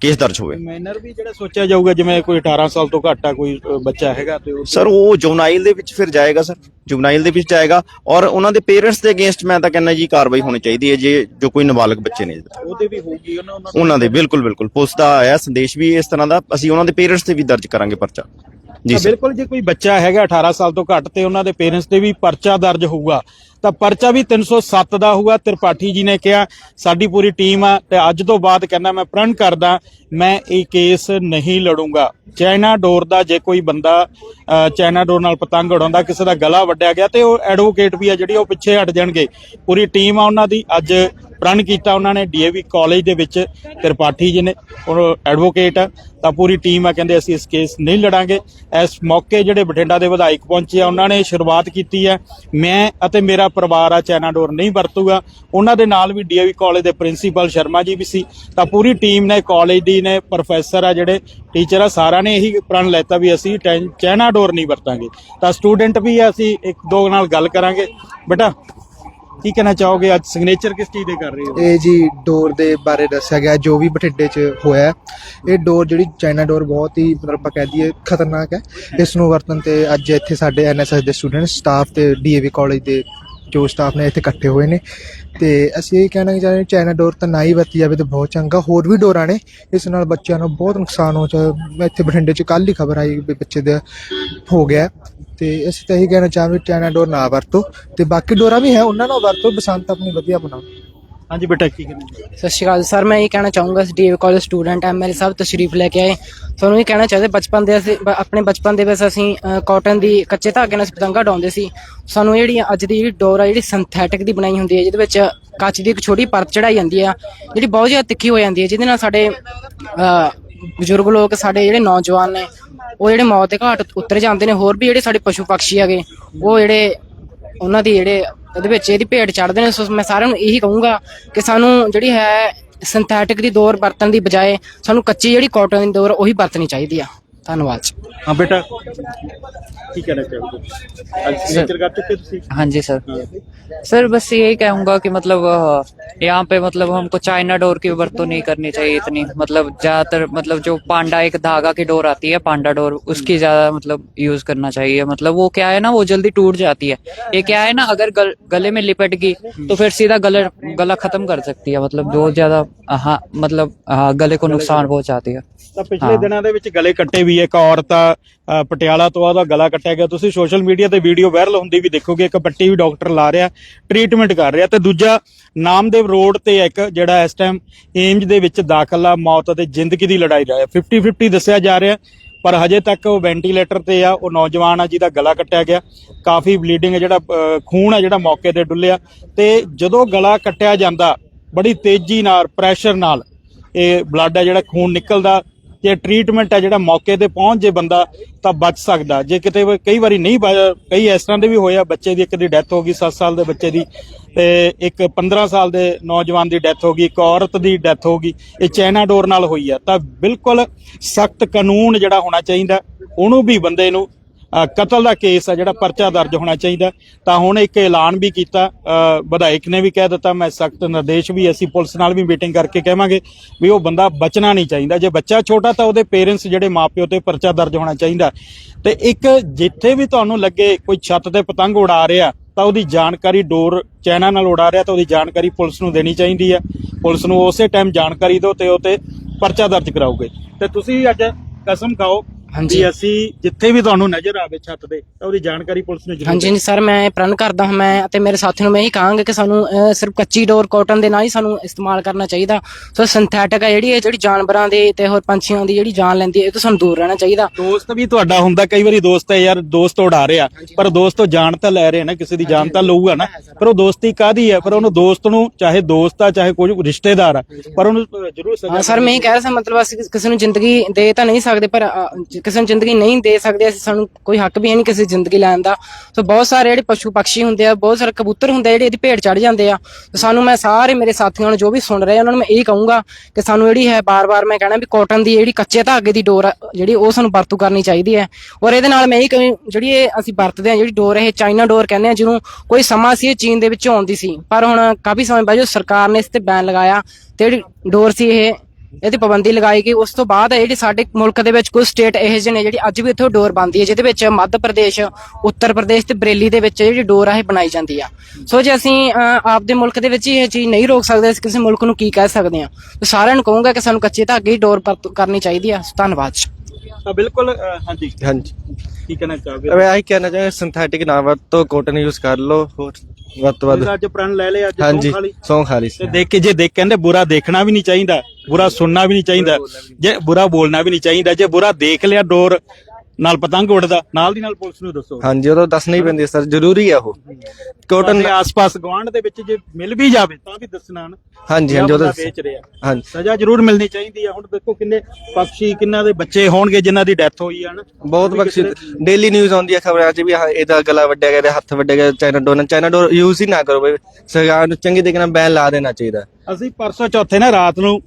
ਕੇਸ ਦਰਜ ਹੋਵੇ। ਮਾਈਨਰ ਵੀ ਜਿਹੜਾ ਸੋਚਿਆ ਜਾਊਗਾ ਜਿਵੇਂ ਕੋਈ 18 ਸਾਲ ਤੋਂ ਘੱਟ ਆ ਕੋਈ ਬੱਚਾ ਹੈਗਾ ਤੇ ਉਹ ਸਰ ਉਹ ਜੁਵਨਾਈਲ ਦੇ ਵਿੱਚ ਫਿਰ ਜਾਏਗਾ ਸਰ ਜੁਵਨਾਈਲ ਦੇ ਵਿੱਚ ਜਾਏਗਾ ਔਰ ਉਹਨਾਂ ਦੇ ਪੇਰੈਂਟਸ ਦੇ ਅਗੇਂਸਟ ਮੈਂ ਤਾਂ ਕਹਿੰਦਾ ਜੀ ਕਾਰਵਾਈ ਹੋਣੀ ਚਾਹੀਦੀ ਹੈ ਜੇ ਜੋ ਕੋਈ ਨਾਬਾਲਗ ਬੱਚੇ ਨੇ। ਉਹਦੇ ਵੀ ਹੋਊਗੀ ਉਹਨਾਂ ਉਹਨਾਂ ਦੇ ਬਿਲਕੁਲ ਬਿਲਕੁਲ। ਪੁਲਿਸ ਦਾ ਆਇਆ ਸੰਦੇਸ਼ ਵੀ ਇਸ ਤਰ੍ਹਾਂ ਦਾ ਅਸੀਂ ਉਹਨਾਂ ਦੇ ਪੇਰੈਂਟਸ ਤੇ ਵੀ ਦਰਜ ਕਰਾਂਗੇ ਪਰਚਾ। ਜੀ ਤਾਂ ਸਰ। ਬਿਲਕੁਲ ਜੇ ਕੋਈ ਬੱਚਾ ਹੈਗਾ 18 ਸਾਲ ਤੋਂ ਘੱਟ ਤੇ ਉਹਨਾਂ ਦੇ ਪੇਰੈਂਟਸ ਤੇ ਵੀ ਪਰਚਾ ਦਰਜ ਹੋਊਗਾ ਤਾਂ ਪਰਚਾ ਵੀ 307 ਦਾ ਹੋਊਗਾ। ਤ੍ਰਿਪਾਠੀ ਜੀ ਨੇ ਕਿਹਾ ਸਾਡੀ ਪੂਰੀ ਟੀਮ ਆ ਤੇ ਅੱਜ ਤੋਂ ਬਾਅਦ ਕਹਿੰਦਾ ਮੈਂ ਪ੍ਰਣ ਕਰਦਾ ਮੈਂ ਇਹ ਕੇਸ ਨਹੀਂ ਲੜੂੰਗਾ। ਚਾਈਨਾ ਡੋਰ ਦਾ ਜੇ ਕੋਈ ਬੰਦਾ ਅ, ਚਾਈਨਾ ਡੋਰ ਨਾਲ ਪਤੰਗ ਉਡਾਉਂਦਾ ਕਿਸੇ ਦਾ ਗਲਾ ਵੱਢਿਆ ਗਿਆ ਤੇ ਉਹ ਐਡਵੋਕੇਟ ਵੀ ਆ ਜਿਹੜੀ ਉਹ ਪਿੱਛੇ ਹਟ ਜਾਣਗੇ। ਪੂਰੀ ਟੀਮ ਆ ਉਹਨਾਂ ਦੀ ਅੱਜ ਪ੍ਰਣ ਕੀਤਾ ਉਹਨਾਂ ਨੇ ਡੀਏਵੀ ਕਾਲਜ ਦੇ ਵਿੱਚ ਤ੍ਰਿਪਾਠੀ ਜੀ ਨੇ, ਉਹ ਐਡਵੋਕੇਟ ਆ, ਤਾਂ ਪੂਰੀ ਟੀਮ ਆ, ਕਹਿੰਦੇ ਅਸੀਂ ਇਸ ਕੇਸ ਨਹੀਂ ਲੜਾਂਗੇ। ਇਸ ਮੌਕੇ ਜਿਹੜੇ ਬਠਿੰਡਾ ਦੇ ਵਿਧਾਇਕ ਪਹੁੰਚੇ ਆ, ਉਹਨਾਂ ਨੇ ਸ਼ੁਰੂਆਤ ਕੀਤੀ ਹੈ ਮੈਂ ਅਤੇ ਮੇਰਾ ਪਰਿਵਾਰ ਆ ਚੈਨਾ ਡੋਰ ਨਹੀਂ ਵਰਤੂਗਾ। ਉਹਨਾਂ ਦੇ ਨਾਲ ਵੀ ਡੀਏਵੀ ਕਾਲਜ ਦੇ ਪ੍ਰਿੰਸੀਪਲ ਸ਼ਰਮਾ ਜੀ ਵੀ ਸੀ। ਤਾਂ ਪੂਰੀ ਟੀਮ ਨੇ ਕਾਲਜ ਦੀ ਨੇ ਪ੍ਰੋਫੈਸਰ ਆ ਜਿਹੜੇ ਟੀਚਰ ਆ, ਸਾਰਿਆਂ ਨੇ ਇਹੀ ਪ੍ਰਣ ਲੈਤਾ ਵੀ ਅਸੀਂ ਟੈ- ਚਾਈਨਾ ਡੋਰ ਨਹੀਂ ਵਰਤਾਂਗੇ। ਤਾਂ ਸਟੂਡੈਂਟ ਵੀ ਆ, ਅਸੀਂ ਇੱਕ ਦੋ ਨਾਲ ਗੱਲ ਕਰਾਂਗੇ। ਬੇਟਾ ਕੀ ਕਹਿਣਾ ਚਾਹੋਗੇ? ਅੱਜ ਸਿਗਨੇਚਰ ਕਿਸ ਚੀਜ਼ ਦੇ ਕਰ ਰਹੇ ਹੋ? ਇਹ ਜੀ ਡੋਰ ਦੇ ਬਾਰੇ ਦੱਸਿਆ ਗਿਆ, ਜੋ ਵੀ ਬਠਿੰਡੇ 'ਚ ਹੋਇਆ ਹੈ। ਇਹ ਡੋਰ ਜਿਹੜੀ ਚਾਈਨਾ ਡੋਰ ਬਹੁਤ ਹੀ ਮਤਲਬ ਆਪਾਂ ਕਹਿ ਦਈਏ ਖਤਰਨਾਕ ਹੈ। ਇਸ ਨੂੰ ਵਰਤਨ ਤੇ ਅੱਜ ਇੱਥੇ ਸਾਡੇ ਐਨਐਸਐਸ ਦੇ ਸਟੂਡੈਂਟ ਸਟਾਫ ਤੇ ਡੀਏਵੀ ਕਾਲਜ ਦੇ ਜੋ ਸਟਾਫ ਨੇ ਇੱਥੇ ਇਕੱਠੇ ਹੋਏ ਨੇ। ਤੇ ਅਸੀਂ ਇਹ ਕਹਿਣਾ ਚਾਹੁੰਦੇ ਹਾਂ ਚਾਈਨਾ ਡੋਰ ਤਾਂ ਨਾ ਹੀ ਵਰਤੀ ਜਾਵੇ ਤਾਂ ਬਹੁਤ ਚੰਗਾ। ਹੋਰ ਵੀ ਡੋਰਾਂ ਨੇ, ਇਸ ਨਾਲ ਬੱਚਿਆਂ ਨੂੰ ਬਹੁਤ ਨੁਕਸਾਨ ਹੋ ਚਾ ਇੱਥੇ ਬਠਿੰਡੇ 'ਚ ਕੱਲ ਹੀ ਖਬਰ ਆਈ ਵੀ ਬੱਚੇ ਦਾ ਹੋ ਗਿਆ। ਤੇ ਅਸੀਂ ਤਾਂ ਇਹ ਕਹਿਣਾ ਚਾਹਾਂਗੇ ਚਾਈਨਾ ਡੋਰ ਨਾ ਵਰਤੋ। ਤੇ ਬਾਕੀ ਡੋਰਾਂ ਵੀ ਹੈ, ਉਹਨਾਂ ਨਾਲ ਵਰਤੋ। ਬਸੰਤ ਆਪਣੀ ਵਧੀਆ ਬਣਾਓ। ਹਾਂਜੀ ਬੇਟਾ ਕੀ ਕਹਿਣਾ ਸਤਿ ਸ਼੍ਰੀ ਅਕਾਲ ਸਰ ਮੈਂ ਇਹ ਕਹਿਣਾ ਚਾਹੂੰਗਾ ਡੀਏ ਕਾਲਜ ਸਟੂਡੈਂਟ ਐਮਐਲ ਸਾਹਿਬ ਤਸ਼ਰੀਫ ਲੈ ਕੇ ਆਏ। ਤੁਹਾਨੂੰ ਇਹ ਕਹਿਣਾ ਚਾਹਦੇ ਬਚਪਨ ਦੇ ਅਸੀਂ ਬ- ਆਪਣੇ ਬਚਪਨ ਦੇ ਵਿੱਚ ਅਸੀਂ ਕਾਟਨ ਦੀ ਕੱਚੇ ਧਾਗੇ ਨਾਲ ਪਤੰਗਾ ਡਾਉਂਦੇ ਸੀ। ਸਾਨੂੰ ਜਿਹੜੀ ਅੱਜ ਦੀ ਜਿਹੜੀ ਡੋਰ ਆ ਜਿਹੜੀ ਸਿੰਥੈਟਿਕ ਦੀ ਬਣਾਈ ਹੁੰਦੀ ਹੈ ਜਿਹਦੇ ਵਿੱਚ ਕੱਚ ਦੀ ਇੱਕ ਛੋਟੀ ਪਰਤ ਚੜਾਈ ਜਾਂਦੀ ਆ ਜਿਹੜੀ ਬਹੁਤ ਜ਼ਿਆਦਾ ਤਿੱਖੀ ਹੋ ਜਾਂਦੀ ਹੈ ਜਿਹਦੇ ਨਾਲ ਸਾਡੇ ਅ, ਬਜ਼ੁਰਗ ਲੋਕ ਸਾਡੇ ਜਿਹੜੇ ਨੌਜਵਾਨ ਨੇ ਉਹ ਜਿਹੜੇ ਮੌਤ ਦੇ ਘਾਟ ਉਤਰ ਜਾਂਦੇ ਨੇ ਹੋਰ ਵੀ ਜਿਹੜੇ ਸਾਡੇ ਪਸ਼ੂ ਪੰਛੀ ਹੈਗੇ ਉਹ ਜਿਹੜੇ ਉਹਨਾਂ ਦੀ ਜਿਹੜੇ ਉਹਦੇ ਵਿੱਚ ਇਹਦੀ ਭੇਟ ਚੜਦੇ ਨੇ, ਸੋ ਮੈਂ ਸਾਰਿਆਂ ਨੂੰ ਇਹੀ ਕਹੂੰਗਾ ਕਿ ਸਾਨੂੰ ਜਿਹੜੀ ਹੈ ਸਿੰਥੈਟਿਕ ਦੀ ਦੌਰ ਵਰਤਣ ਦੀ ਬਜਾਏ ਸਾਨੂੰ ਕੱਚੀ ਜਿਹੜੀ ਕਾਟਨ ਦੀ ਦੌਰ ਉਹੀ ਵਰਤਣੀ ਚਾਹੀਦੀ ਆ। ਧੰਨਵਾਦ ਜੀ। ਹਾਂ ਬੇਟਾ ਕੀ ਕਹਿਣਾ ਚਾਹੋਗੇ ਅੱਜ ਸਿਗਨੇਚਰ ਕਰ ਚੁੱਕੇ ਤੁਸੀਂ हाँ जी सर सर बस यही कहूंगा कि मतलब अ, यहाँ पे मतलब हमको चाइना डोर की वरतों नहीं करनी चाहिए इतनी मतलब ज्यादातर मतलब जो पांडा एक धागा की डोर आती है पांडा डोर उसकी ज्यादा मतलब यूज करना चाहिए मतलब वो क्या है ना वो जल्दी टूट जाती है ये क्या है ना अगर गल, गले में लिपट गई तो फिर सीधा गला गला खत्म कर सकती है मतलब बहुत ज्यादा हाँ मतलब हाँ, गले को नुकसान पहुंचाती है ਤਾਂ ਪਿਛਲੇ। ਦਿਨਾਂ ਦੇ ਵਿੱਚ ਗਲੇ ਕੱਟੇ ਵੀ ਇੱਕ ਔਰਤ ਆ, ਪਟਿਆਲਾ ਤੋਂ ਆ, ਉਹਦਾ ਗਲਾ ਕੱਟਿਆ ਗਿਆ। ਤੁਸੀਂ ਸੋਸ਼ਲ ਮੀਡੀਆ ਤੇ ਵੀਡੀਓ ਵਾਇਰਲ ਹੁੰਦੀ ਵੀ ਦੇਖੋਗੇ। ਇੱਕ ਪੱਟੀ ਵੀ ਡਾਕਟਰ ਲਾ ਰਿਹਾ ਟ੍ਰੀਟਮੈਂਟ ਕਰ ਰਿਹਾ। ਤੇ ਦੂਜਾ ਨਾਮਦੇਵ ਰੋਡ ਤੇ ਇੱਕ ਜਿਹੜਾ ਇਸ ਟਾਈਮ ਏਮਜ ਦੇ ਵਿੱਚ ਦਾਖਲ ਆ। ਮੌਤ ਅਤੇ ਜ਼ਿੰਦਗੀ ਦੀ ਲੜਾਈ ਰਿਹਾ 50 50 ਦੱਸਿਆ ਜਾ ਰਿਹਾ। ਪਰ ਹਜੇ ਤੱਕ ਉਹ ਵੈਂਟੀਲੇਟਰ ਤੇ ਆ। ਉਹ ਨੌਜਵਾਨ ਆ ਜਿਹਦਾ ਗਲਾ ਕੱਟਿਆ ਗਿਆ। ਕਾਫੀ ਬਲੀਡਿੰਗ ਹੈ। ਜਿਹੜਾ ਖੂਨ ਆ ਜਿਹੜਾ ਮੌਕੇ ਤੇ ਡੁੱਲਿਆ। ਤੇ ਜਦੋਂ ਗਲਾ ਕੱਟਿਆ ਜਾਂਦਾ ਬੜੀ ਤੇਜ਼ੀ ਨਾਲ ਪ੍ਰੈਸ਼ਰ ਨਾਲ ਇਹ ਬਲੱਡ ਹੈ ਜਿਹੜਾ ਖੂਨ ਨਿਕਲਦਾ। ਜੇ ਟ੍ਰੀਟਮੈਂਟ ਹੈ ਜਿਹੜਾ ਮੌਕੇ ਤੇ ਪਹੁੰਚ ਜੇ ਬੰਦਾ, ਤਾਂ ਬਚ ਸਕਦਾ। ਜੇ ਕਿਤੇ ਕਈ ਵਾਰੀ ਨਹੀਂ ਬ- ਕਈ ਇਸ ਤਰ੍ਹਾਂ ਦੇ ਵੀ ਹੋਇਆ ਬੱਚੇ ਦੀ ਇੱਕ ਦੀ ਡੈਥ ਹੋ ਗਈ 7 ਸਾਲ ਦੇ ਬੱਚੇ ਦੀ, ਤੇ ਇੱਕ 15 ਸਾਲ ਦੇ ਨੌਜਵਾਨ ਦੀ ਡੈਥ ਹੋ ਗਈ, ਇੱਕ ਔਰਤ ਦੀ ਡੈਥ ਹੋ ਗਈ, ਇਹ ਚਾਈਨਾ ਡੋਰ ਨਾਲ ਹੋਈ ਆ। ਤਾਂ ਬਿਲਕੁਲ ਸਖਤ ਕਾਨੂੰਨ ਜਿਹੜਾ ਹੋਣਾ ਚਾਹੀਦਾ, ਉਹਨੂੰ ਵੀ ਬੰਦੇ ਨੂੰ ਕਤਲ ਦਾ ਕੇਸ ਆ ਜਿਹੜਾ ਪਰਚਾ ਦਰਜ ਹੋਣਾ ਚਾਹੀਦਾ। ਤਾਂ ਹੁਣ ਇੱਕ ਐਲਾਨ ਵੀ ਕੀਤਾ। ਵਿਧਾਇਕ ਨੇ ਵੀ ਕਹਿ ਦਿੱਤਾ, ਮੈਂ ਸਖਤ ਨਿਰਦੇਸ਼ ਵੀ ਅਸੀਂ ਪੁਲਿਸ ਨਾਲ ਵੀ ਮੀਟਿੰਗ ਕਰਕੇ ਕਹਾਂਗੇ ਵੀ ਉਹ ਬੰਦਾ ਬਚਣਾ ਨਹੀਂ ਚਾਹੀਦਾ। ਜੇ ਬੱਚਾ ਛੋਟਾ ਤਾਂ ਉਹਦੇ ਪੇਰੈਂਟਸ ਜਿਹੜੇ ਮਾਪਿਓ ਤੇ ਪਰਚਾ ਦਰਜ ਹੋਣਾ ਚਾਹੀਦਾ। ਤੇ ਇੱਕ ਜਿੱਥੇ ਵੀ ਤੁਹਾਨੂੰ ਲੱਗੇ ਕੋਈ ਛੱਤ ਤੇ ਪਤੰਗ ਉਡਾ ਰਿਹਾ, ਤਾਂ ਉਹਦੀ ਜਾਣਕਾਰੀ ਡੋਰ ਚੈਨਾ ਨਾਲ ਉਡਾ ਰਿਹਾ ਤਾਂ ਉਹਦੀ ਜਾਣਕਾਰੀ ਪੁਲਿਸ ਨੂੰ ਦੇਣੀ ਚਾਹੀਦੀ ਹੈ ਪੁਲਿਸ ਨੂੰ ਉਸੇ ਟਾਈਮ ਜਾਣਕਾਰੀ ਦਿਓ ਤੇ ਉਹ ਤੇ ਪਰਚਾ ਦਰਜ ਕਰਾਓਗੇ। ਤੇ ਤੁਸੀਂ ਅੱਜ ਕਸਮ ਖਾਓ ਹਾਂਜੀ। ਅਸੀਂ ਜਿੱਥੇ ਵੀ ਤੁਹਾਨੂੰ ਨਜ਼ਰ ਆਵੇ ਛੱਤ ਤੇ ਤਾਂ ਉਹਦੀ ਜਾਣਕਾਰੀ ਪੁਲਿਸ ਨੂੰ ਜ਼ਰੂਰ ਹਾਂਜੀ ਹਾਂਜੀ ਸਰ ਮੈਂ ਪ੍ਰਣ ਕਰਦਾ ਹਾਂ ਮੈਂ ਅਤੇ ਮੇਰੇ ਸਾਥੀ ਨੂੰ ਮੈਂ ਇਹੀ ਕਹਾਂਗਾ ਕਿ ਸਾਨੂੰ ਸਿਰਫ ਕੱਚੀ ਡੋਰ ਕਾਟਨ ਦੇ ਨਾਲ ਹੀ ਸਾਨੂੰ ਇਸਤੇਮਾਲ ਕਰਨਾ ਚਾਹੀਦਾ। ਸੋ ਸਿੰਥੈਟਿਕ ਹੈ ਜਿਹੜੀ ਇਹ ਜਿਹੜੀ ਜਾਨਵਰਾਂ ਦੇ ਤੇ ਹੋਰ ਪੰਛੀਆਂ ਦੀ ਜਿਹੜੀ ਜਾਨ ਲੈਂਦੀ ਹੈ ਇਹ ਤੋਂ ਸਾਨੂੰ ਦੂਰ ਰਹਿਣਾ ਚਾਹੀਦਾ। ਦੋਸਤ ਵੀ ਤੁਹਾਡਾ ਹੁੰਦਾ ਕਈ ਵਾਰੀ ਦੋਸਤ ਹੈ ਯਾਰ ਦੋਸਤ ਉਡਾ ਰਿਹਾ ਪਰ ਦੋਸਤ ਉਹ ਜਾਨ ਤਾਂ ਲੈ ਰਿਹਾ ਨਾ ਕਿਸੇ ਦੀ ਜਾਨ ਤਾਂ ਲਊਗਾ ਨਾ ਪਰ ਉਹ ਦੋਸਤੀ ਕਾਦੀ ਹੈ? ਪਰ ਉਹਨੂੰ ਦੋਸਤ ਨੂੰ ਚਾਹੇ ਦੋਸਤ ਆ ਚਾਹੇ ਕੋਈ ਰਿਸ਼ਤੇਦਾਰ ਆ ਪਰ ਉਹਨੂੰ ਜ਼ਰੂਰ ਸਜ਼ਾ ਸਰ ਮੈਂ ਇਹ ਕਹਿ ਰਿਹਾ ਸੀ ਮਤਲਬ ਅਸੀਂ ਕਿਸੇ ਨੂੰ ਜ਼ਿੰਦਗੀ ਦੇ ਤਾਂ ਨਹੀਂ ਸਕਦੇ ਪਰ ਕਿਸੇ ਨੂੰ ਜ਼ਿੰਦਗੀ ਨਹੀਂ ਦੇ ਸਕਦੇ, ਅਸੀਂ ਸਾਨੂੰ ਕੋਈ ਹੱਕ ਵੀ ਹੈ ਨਹੀਂ ਕਿਸੇ ਜ਼ਿੰਦਗੀ ਲੈਣ ਦਾ। ਸੋ ਬਹੁਤ ਸਾਰੇ ਜਿਹੜੇ ਪਸ਼ੂ ਪੰਛੀ ਹੁੰਦੇ ਆ, ਬਹੁਤ ਸਾਰੇ ਕਬੂਤਰ ਹੁੰਦੇ ਆ ਜਿਹੜੇ ਇਹਦੀ ਭੇਟ ਚੜ ਜਾਂਦੇ ਆ। ਤੇ ਸਾਨੂੰ ਮੈਂ ਸਾਰੇ ਮੇਰੇ ਸਾਥੀਆਂ ਨੂੰ ਜੋ ਵੀ ਸੁਣ ਰਹੇ ਆ, ਉਹਨਾਂ ਨੂੰ ਮੈਂ ਇਹ ਕਹੂੰਗਾ ਕਿ ਸਾਨੂੰ ਜਿਹੜੀ ਹੈ ਬਾਰ-ਬਾਰ ਮੈਂ ਕਹਿਣਾ ਵੀ ਕਾਟਨ ਦੀ ਜਿਹੜੀ ਕੱਚੇ ਧਾਗੇ ਦੀ ਡੋਰ ਜਿਹੜੀ ਉਹ ਸਾਨੂੰ ਵਰਤੋਂ ਕਰਨੀ ਚਾਹੀਦੀ ਹੈ। ਔਰ ਇਹਦੇ ਨਾਲ ਮੈਂ ਇਹ ਕਹੂੰ, ਜਿਹੜੀ ਇਹ ਅਸੀਂ ਵਰਤਦੇ ਆ, ਜਿਹੜੀ ਡੋਰ ਇਹ ਚਾਈਨਾ ਡੋਰ ਕਹਿੰਦੇ ਆ, ਜਿਹਨੂੰ ਕੋਈ ਸਮਾਂ ਸੀ ਇਹ ਚੀਨ ਦੇ ਵਿੱਚੋਂ ਆਉਂਦੀ ਸੀ। ਪਰ ਹੁਣ ਕਾਫੀ ਸਮੇਂ ਬਾਅਦ ਜੋ ਸਰਕਾਰ ਨੇ ਇਸ ਤੇ ਬੈਨ ਲਗਾਇਆ, ਤੇ ਜਿਹੜੀ ਡੋਰ ਸੀ ਇਹ ਇਹਦੀ ਪਾਬੰਦੀ ਲਗਾਈ ਗਈ ਉਸ ਤੋਂ ਬਾਅਦ ਜਿਹੜੀ ਸਾਡੇ ਮੁਲਕ ਦੇ ਵਿੱਚ ਕੁਝ ਸਟੇਟ ਇਹੋ ਜਿਹੇ ਨੇ ਜਿਹੜੀ ਅੱਜ ਵੀ ਇੱਥੋਂ ਡੋਰ ਬਣਦੀ ਹੈ ਜਿਹਦੇ ਵਿੱਚ ਮੱਧ ਪ੍ਰਦੇਸ਼ ਉੱਤਰ ਪ੍ਰਦੇਸ਼ ਤੇ ਬਰੇਲੀ ਦੇ ਵਿੱਚ ਜਿਹੜੀ ਡੋਰ ਆ ਇਹ ਬਣਾਈ ਜਾਂਦੀ ਆ। ਸੋ ਜੇ ਅਸੀਂ ਅਹ, ਆਪਦੇ ਮੁਲਕ ਦੇ ਵਿੱਚ ਹੀ ਇਹ ਚੀਜ਼ ਨਹੀਂ ਰੋਕ ਸਕਦੇ ਅਸੀਂ ਕਿਸੇ ਮੁਲਕ ਨੂੰ ਕੀ ਕਹਿ ਸਕਦੇ ਆ ਸਾਰਿਆਂ ਨੂੰ ਕਹੂੰਗਾ ਕਿ ਸਾਨੂੰ ਕੱਚੇ ਧਾਗੇ ਦੀ ਡੋਰ ਕਰਨੀ ਚਾਹੀਦੀ ਆ। ਧੰਨਵਾਦ ਤਾਂ ਬਿਲਕੁਲ ਅ, ਹਾਂਜੀ। ਹਾਂਜੀ। ਕੀ ਕਹਿਣਾ ਚਾਹੋਗੇ? ਮੈਂ ਆਹੀ ਕਹਿਣਾ ਚਾਹਾਂਗਾ ਸਿੰਥੈਟਿਕ ਨਾ ਵਰਤੋ ਕਾਟਨ ਯੂਜ਼ ਕਰ ਲਓ ਹੋਰ ਵੱਧ ਤੋਂ ਵੱਧ। ਤੁਸੀਂ ਅੱਜ ਪ੍ਰਣ ਲੈ ਲਿਆ ਅੱਜ ਹਾਂਜੀ ਸੌਂ ਖਾ ਲਈ। ਸੌਂ ਖਾ ਲਈ ਤੇ ਦੇਖ ਕੇ ਜੇ ਦੇਖ ਕਹਿੰਦੇ ਬੁਰਾ ਦੇਖਣਾ ਵੀ ਨਹੀਂ ਚਾਹੀਦਾ ਬੁਰਾ ਸੁਣਨਾ ਵੀ ਨਹੀਂ ਚਾਹੀਦਾ ਜੇ ਬੁਰਾ ਬੋਲਣਾ ਵੀ ਨਹੀਂ ਚਾਹੀਦਾ ਜੇ ਬੁਰਾ ਦੇਖ ਲਿਆ ਡੋਰ ਨਾਲ ਪਤੰਗ ਉੱਡਦਾ ਨਾਲ ਦੀ ਨਾਲ ਪੁਲਿਸ ਨੂੰ ਦੱਸੋ। ਹਾਂਜੀ ਉਹ ਤਾਂ ਦੱਸਣਾ ਹੀ ਪੈਂਦੀ ਸਰ ਜ਼ਰੂਰੀ ਹੈ ਉਹ। ਕਾਟਨ ਤੁਹਾਡੇ ਆਸ-ਪਾਸ ਗਵਾਂਢ ਦੇ ਵਿੱਚ ਜੇ ਮਿਲ ਵੀ ਜਾਵੇ ਤਾਂ ਵੀ ਦੱਸਣਾ ਨਾ। ਹਾਂਜੀ ਆਹ ਹਾਂਜੀ ਉਹ ਤਾਂ ਵੇਚ ਰਿਹਾ। ਹਾਂਜੀ। ਸਜ਼ਾ ਜ਼ਰੂਰ ਮਿਲਣੀ ਚਾਹੀਦੀ ਆ। ਹੁਣ ਦੇਖੋ ਕਿੰਨੇ ਪੰਛੀ ਕਿੰਨਾਂ ਦੇ ਬੱਚੇ ਹੋਣਗੇ ਜਿਨ੍ਹਾਂ ਦੀ ਡੈਥ ਹੋਈ ਆ ਨਾ ਬਹੁਤ ਬਖਸ਼ੀ ਡੇਲੀ ਨਿਊਜ਼ ਆਉਂਦੀ ਹੈ ਖਬਰਾਂ 'ਚ ਵੀ ਹਾਂ ਇਹਦਾ ਗਲਾ ਵੱਡਿਆ ਗਿਆ ਇਹਦਾ ਹੱਥ ਵੱਡਿਆ ਗਿਆ ਚਾਈਨਾ ਡੋਰ ਚਾਈਨਾ ਡੋਰ ਯੂਜ਼ ਹੀ ਨਾ ਕਰੋ ਬਈ। ਸਰਕਾਰ ਨੂੰ ਚੰਗੀ ਤਰੀਕੇ ਨਾਲ ਬੈਨ ਲਾ ਦੇਣਾ ਚਾਹੀਦਾ। ਅਸੀਂ ਪਰਸੋਂ ਚੌਥੇ ਨਾ ਰਾਤ ਨੂੰ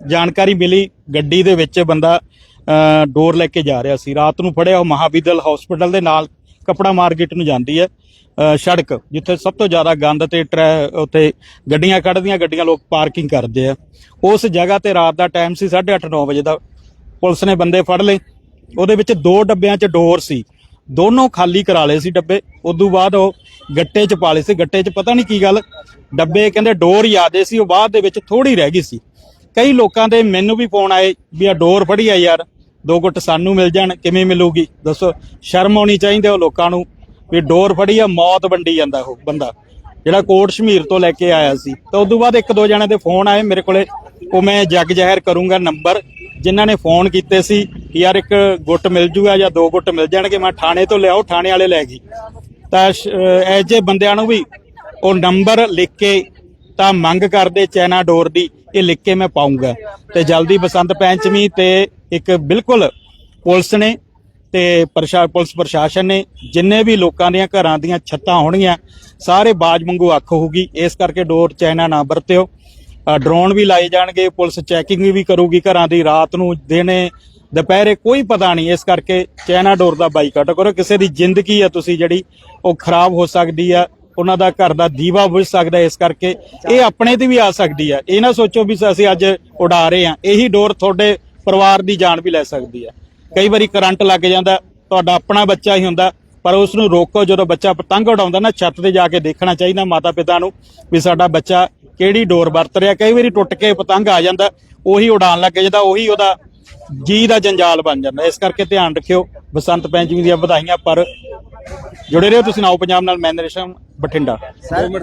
ਜਾਣਕਾਰੀ ਮਿਲੀ ਗੱਡੀ ਦੇ ਵਿੱਚ ਬੰਦਾ ਡੋਰ ਲੈ ਕੇ ਜਾ ਰਿਹਾ ਸੀ। ਰਾਤ ਨੂੰ ਫੜਿਆ ਉਹ ਮਹਾਵਿਦਿਆਲ ਹਸਪੀਟਲ ਦੇ ਨਾਲ ਕਪੜਾ ਮਾਰਕੀਟ ਨੂੰ ਜਾਂਦੀ ਹੈ। ਸੜਕ ਜਿੱਥੇ ਸਭ ਤੋਂ ਜ਼ਿਆਦਾ ਗੰਦ ਤੇ ਟਰੈ- ਉੱਥੇ ਗੱਡੀਆਂ ਕੱਢਦੀਆਂ, ਗੱਡੀਆਂ ਲੋਕ ਪਾਰਕਿੰਗ ਕਰਦੇ ਆ। ਉਸ ਜਗ੍ਹਾ ਤੇ ਰਾਤ ਦਾ ਟਾਈਮ ਸੀ 8:30 9 ਵਜੇ ਦਾ। ਪੁਲਿਸ ਨੇ ਬੰਦੇ ਫੜ ਲਏ। ਉਹਦੇ ਵਿੱਚ ਦੋ ਡੱਬਿਆਂ 'ਚ ਡੋਰ ਸੀ। ਦੋਨੋਂ ਖਾਲੀ ਕਰਾ ਲਏ ਸੀ ਡੱਬੇ। ਉਦੋਂ ਬਾਅਦ ਉਹ ਗੱਟੇ 'ਚ ਪਾ ਲਏ ਸੀ। ਗੱਟੇ 'ਚ ਪਤਾ ਨਹੀਂ ਕੀ ਗੱਲ, ਡੱਬੇ ਕਹਿੰਦੇ ਡੋਰ ਯਾਦੇ ਸੀ। ਉਹ ਬਾਅਦ ਦੇ ਵਿੱਚ ਥੋੜੀ ਰਹਿ ਗਈ ਸੀ। ਕਈ ਲੋਕਾਂ ਦੇ ਮੈਨੂੰ ਵੀ ਫੋਨ ਆਏ ਵੀ ਆ ਡੋਰ ਫੜੀ ਆ ਯਾਰ। ਦੋ ਗੁੱਟ ਸਾਨੂੰ ਮਿਲ ਜਾਣ, ਕਿਵੇਂ ਮਿਲੂਗੀ? ਦੱਸੋ, ਸ਼ਰਮ ਆਉਣੀ ਚਾਹੀਦੀ ਉਹ ਲੋਕਾਂ ਨੂੰ ਵੀ ਡੋਰ ਫੜੀ ਆ, ਮੌਤ ਵੰਡੀ ਜਾਂਦਾ ਉਹ ਬੰਦਾ। ਜਿਹੜਾ ਕੋਟ ਸ਼ਮੀਰ ਤੋਂ ਲੈ ਕੇ ਆਇਆ ਸੀ। ਤਾਂ ਤੋਂ ਬਾਅਦ ਇੱਕ ਦੋ ਜਣੇ ਦੇ ਫੋਨ ਆਏ, ਮੇਰੇ ਕੋਲੇ ਉਹ ਮੈਂ ਜੱਗ ਜ਼ਹਿਰ ਕਰੂੰਗਾ ਨੰਬਰ, ਜਿਨ੍ਹਾਂ ਨੇ ਫੋਨ ਕੀਤੇ ਸੀ ਕਿ ਯਾਰ ਇੱਕ ਗੁੱਟ ਮਿਲ ਜੂਗਾ ਜਾਂ ਦੋ ਗੁੱਟ ਮਿਲ ਜਾਣਗੇ, ਮੈਂ ਥਾਣੇ ਤੋਂ ਲਿਆਓ, ਥਾਣੇ ਵਾਲੇ ਲੈ ਗਈ। ਤਾਂ ਐ ਬੰਦਿਆਂ ਨੂੰ ਵੀ ਉਹ ਨੰਬਰ ਲਿਖ ਕੇ ਤਾਂ ਮੰਗ ਕਰਦੇ ਚੈਨਾ ਡੋਰ ਦੀ। ਇਹ ਲਿਖ ਕੇ ਮੈਂ ਪਾਉਂਗਾ। ਤੇ ਜਲਦੀ ਬਸੰਤ ਪੰਚਮੀ ਤੇ ਇੱਕ ਬਿਲਕੁਲ ਪੁਲਿਸ ਨੇ ਤੇ ਪ੍ਰਸ਼ਾ, ਪੁਲਿਸ ਪ੍ਰਸ਼ਾਸਨ ਨੇ ਜਿੰਨੇ ਵੀ ਲੋਕਾਂ ਦੀਆਂ ਘਰਾਂ ਦੀਆਂ ਛੱਤਾਂ ਹੋਣਗੀਆਂ, ਸਾਰੇ ਬਾਜ ਮੰਗੂ ਅੱਖ ਹੋਊਗੀ। ਇਸ ਕਰਕੇ ਡੋਰ ਚਾਈਨਾ ਨਾ ਵਰਤਿਓ। ਡਰੋਨ ਵੀ ਲਾਏ ਜਾਣਗੇ, ਪੁਲਿਸ ਚੈਕਿੰਗ ਵੀ ਕਰੂਗੀ ਘਰਾਂ ਦੀ ਰਾਤ ਨੂੰ, ਦਿਨੇ, ਦੁਪਹਿਰੇ ਕੋਈ ਪਤਾ ਨਹੀਂ। ਇਸ ਕਰਕੇ ਚਾਈਨਾ ਡੋਰ ਦਾ ਬਾਈਕਾਟ ਕਰੋ। ਕਿਸੇ ਦੀ ਜ਼ਿੰਦਗੀ ਆ ਤੁਸੀਂ ਜਿਹੜੀ, ਉਹ ਖਰਾਬ ਹੋ ਸਕਦੀ ਆ। ਉਹਨਾਂ ਦਾ ਘਰ ਦਾ ਦੀਵਾ ਬੁਝ ਸਕਦਾ ਇਸ ਕਰਕੇ। ਇਹ ਆਪਣੇ ਤੇ ਵੀ ਆ ਸਕਦੀ ਹੈ। ਇਹ ਨਾ ਸੋਚੋ ਵੀ ਅਸੀਂ ਅੱਜ ਉਡਾ ਰਹੇ ਹਾਂ। ਇਹੀ ਡੋਰ ਤੁਹਾਡੇ ਪਰਿਵਾਰ ਦੀ ਜਾਨ ਵੀ ਲੈ ਸਕਦੀ ਹੈ। ਕਈ ਵਾਰੀ ਕਰੰਟ ਲੱਗ ਜਾਂਦਾ, ਤੁਹਾਡਾ ਆਪਣਾ ਬੱਚਾ ਹੀ ਹੁੰਦਾ, ਪਰ ਉਸ ਨੂੰ ਰੋਕੋ ਜਦੋਂ ਬੱਚਾ ਪਤੰਗ ਉਡਾਉਂਦਾ ਨਾ, ਛੱਤ ਤੇ ਜਾ ਕੇ ਦੇਖਣਾ ਚਾਹੀਦਾ ਮਾਤਾ ਪਿਤਾ ਨੂੰ ਵੀ ਸਾਡਾ ਬੱਚਾ ਕਿਹੜੀ ਡੋਰ ਵਰਤ ਰਿਹਾ। ਕਈ ਵਾਰੀ ਟੁੱਟ ਕੇ ਪਤੰਗ ਆ ਜਾਂਦਾ, ਉਹੀ ਉਡਾਣ ਲੱਗ ਜਾਂਦਾ, ਉਹੀ ਉਹਦਾ ਜੀ ਦਾ ਜੰਜਾਲ ਬਣ ਜਾਂਦਾ। ਇਸ ਕਰਕੇ ਧਿਆਨ ਰੱਖਿਓ, ਬਸੰਤ ਪੰਚਮੀ ਦੀਆਂ ਵਧਾਈਆਂ, ਪਰ ਜੁੜੇ ਰਹੋ ਤੁਸੀਂ ਨਾਓ ਪੰਜਾਬ ਨਾਲ, ਮੈਂ ਨਰੇਸ਼ਮ ਬਠਿੰਡਾ।